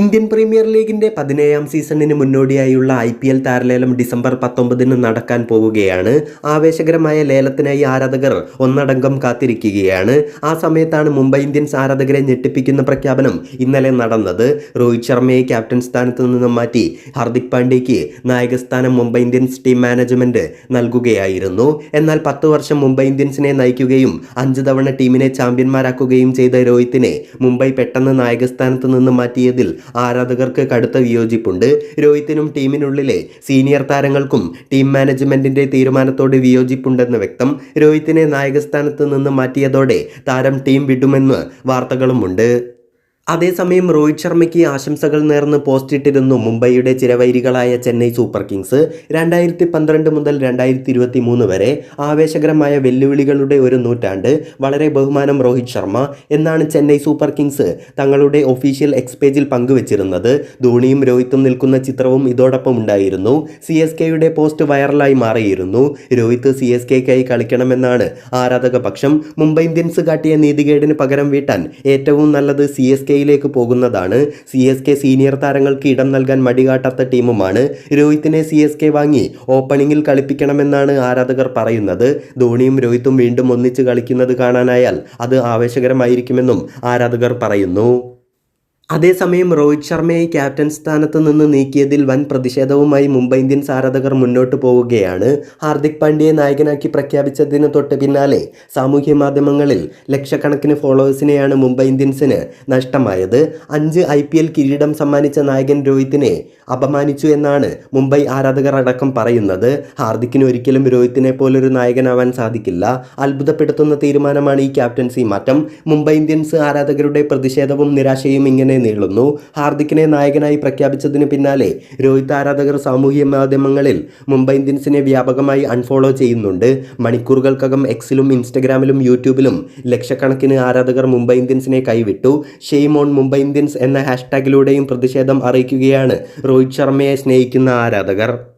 Indian premier ലീഗിന്റെ പതിനേഴാം സീസണിന് മുന്നോടിയായുള്ള ഐ പി എൽ താരലേലം ഡിസംബർ പത്തൊമ്പതിന് നടക്കാൻ പോവുകയാണ്. ആവേശകരമായ ലേലത്തിനായി ആരാധകർ ഒന്നടങ്കം കാത്തിരിക്കുകയാണ്. ആ സമയത്താണ് മുംബൈ ഇന്ത്യൻസ് ആരാധകരെ ഞെട്ടിപ്പിക്കുന്ന പ്രഖ്യാപനം ഇന്നലെ നടന്നത്. രോഹിത് ശർമ്മയെ ക്യാപ്റ്റൻ സ്ഥാനത്ത് നിന്നും മാറ്റി ഹാർദിക് പാണ്ഡ്യയ്ക്ക് നായകസ്ഥാനം മുംബൈ ഇന്ത്യൻസ് ടീം മാനേജ്മെന്റ് നൽകുകയായിരുന്നു. എന്നാൽ പത്ത് വർഷം മുംബൈ ഇന്ത്യൻസിനെ നയിക്കുകയും അഞ്ച് തവണ ടീമിനെ ചാമ്പ്യന്മാരാക്കുകയും ചെയ്ത രോഹിത്തിനെ മുംബൈ പെട്ടെന്ന് നായകസ്ഥാനത്ത് നിന്ന് മാറ്റിയതിൽ ആരാധകർക്ക് കടുത്ത വിയോജിപ്പുണ്ട്. രോഹിത്തിനും ടീമിനുള്ളിലെ സീനിയർ താരങ്ങൾക്കും ടീം മാനേജ്മെന്റിന്റെ തീരുമാനത്തോട് വിയോജിപ്പുണ്ടെന്ന് വ്യക്തം. രോഹിത്തിനെ നായകസ്ഥാനത്ത് നിന്ന് മാറ്റിയതോടെ താരം ടീം വിടുമെന്ന് വാർത്തകളുമുണ്ട്. അതേസമയം രോഹിത് ശർമ്മയ്ക്ക് ആശംസകൾ നേർന്ന് പോസ്റ്റിട്ടിരുന്നു മുംബൈയുടെ ചിരവൈരികളായ ചെന്നൈ സൂപ്പർ കിങ്സ്. രണ്ടായിരത്തി പന്ത്രണ്ട് മുതൽ രണ്ടായിരത്തി ഇരുപത്തി മൂന്ന് വരെ ആവേശകരമായ വെല്ലുവിളികളുടെ ഒരു നൂറ്റാണ്ട്. വളരെ ബഹുമാനം രോഹിത് ശർമ്മ എന്നാണ് ചെന്നൈ സൂപ്പർ കിങ്സ് തങ്ങളുടെ ഒഫീഷ്യൽ എക്സ് പേജിൽ പങ്കുവച്ചിരുന്നത്. ധോണിയും രോഹിത്തും നിൽക്കുന്ന ചിത്രവും ഇതോടൊപ്പം ഉണ്ടായിരുന്നു. സി എസ് കെയുടെ പോസ്റ്റ് വൈറലായി മാറിയിരുന്നു. രോഹിത്ത് സി എസ് കെക്കായി കളിക്കണമെന്നാണ് ആരാധക പക്ഷം മുംബൈ ഇന്ത്യൻസ് കാട്ടിയ നീതികേടിന് പകരം വീട്ടാൻ ഏറ്റവും നല്ലത് സി എസ് കെയിലേക്ക് പോകുന്നതാണ്. സി എസ് കെ സീനിയർ താരങ്ങൾക്ക് ഇടം നൽകാൻ മടികാട്ടാത്ത ടീമുമാണ്. രോഹിത്തിനെ സി എസ് കെ വാങ്ങി ഓപ്പണിംഗിൽ കളിപ്പിക്കണമെന്നാണ് ആരാധകർ പറയുന്നത്. ധോണിയും രോഹിത്തും വീണ്ടും ഒന്നിച്ച് കളിക്കുന്നത് കാണാനായാൽ അത് ആവേശകരമായിരിക്കുമെന്നും ആരാധകർ പറയുന്നു. അതേസമയം രോഹിത് ശർമ്മയെ ക്യാപ്റ്റൻ സ്ഥാനത്ത് നിന്ന് നീക്കിയതിൽ വൻ പ്രതിഷേധവുമായി മുംബൈ ഇന്ത്യൻസ് ആരാധകർ മുന്നോട്ട് പോവുകയാണ്. ഹാർദിക് പാണ്ഡ്യയെ നായകനാക്കി പ്രഖ്യാപിച്ചതിന് തൊട്ട് പിന്നാലെ സാമൂഹ്യ മാധ്യമങ്ങളിൽ ലക്ഷക്കണക്കിന് ഫോളോവേഴ്സിനെയാണ് മുംബൈ ഇന്ത്യൻസിന് നഷ്ടമായത്. അഞ്ച് ഐ കിരീടം സമ്മാനിച്ച നായകൻ രോഹിത്തിനെ അപമാനിച്ചു എന്നാണ് മുംബൈ ആരാധകർ അടക്കം പറയുന്നത്. ഹാർദിക്കിന് ഒരിക്കലും രോഹിത്തിനെ പോലൊരു നായകനാവാൻ സാധിക്കില്ല. അത്ഭുതപ്പെടുത്തുന്ന തീരുമാനമാണ് ഈ ക്യാപ്റ്റൻസി മാറ്റം. മുംബൈ ഇന്ത്യൻസ് ആരാധകരുടെ പ്രതിഷേധവും നിരാശയും ഇങ്ങനെ നീളുന്നു ഹാർദിക്കിനെ നായകനായി പ്രഖ്യാപിച്ചതിന് പിന്നാലെ രോഹിത് ആരാധകർ സാമൂഹ്യ മാധ്യമങ്ങളിൽ മുംബൈ ഇന്ത്യൻസിനെ വ്യാപകമായി അൺഫോളോ ചെയ്യുന്നുണ്ട്. മണിക്കൂറുകൾക്കകം എക്സിലും ഇൻസ്റ്റഗ്രാമിലും യൂട്യൂബിലും ലക്ഷക്കണക്കിന് ആരാധകർ മുംബൈ ഇന്ത്യൻസിനെ കൈവിട്ടു. ഷെയ്മോൺ മുംബൈ ഇന്ത്യൻസ് എന്ന ഹാഷ്ടാഗിലൂടെയും പ്രതിഷേധം അറിയിക്കുകയാണ് രോഹിത് ശർമ്മയെ സ്നേഹിക്കുന്ന ആരാധകർ.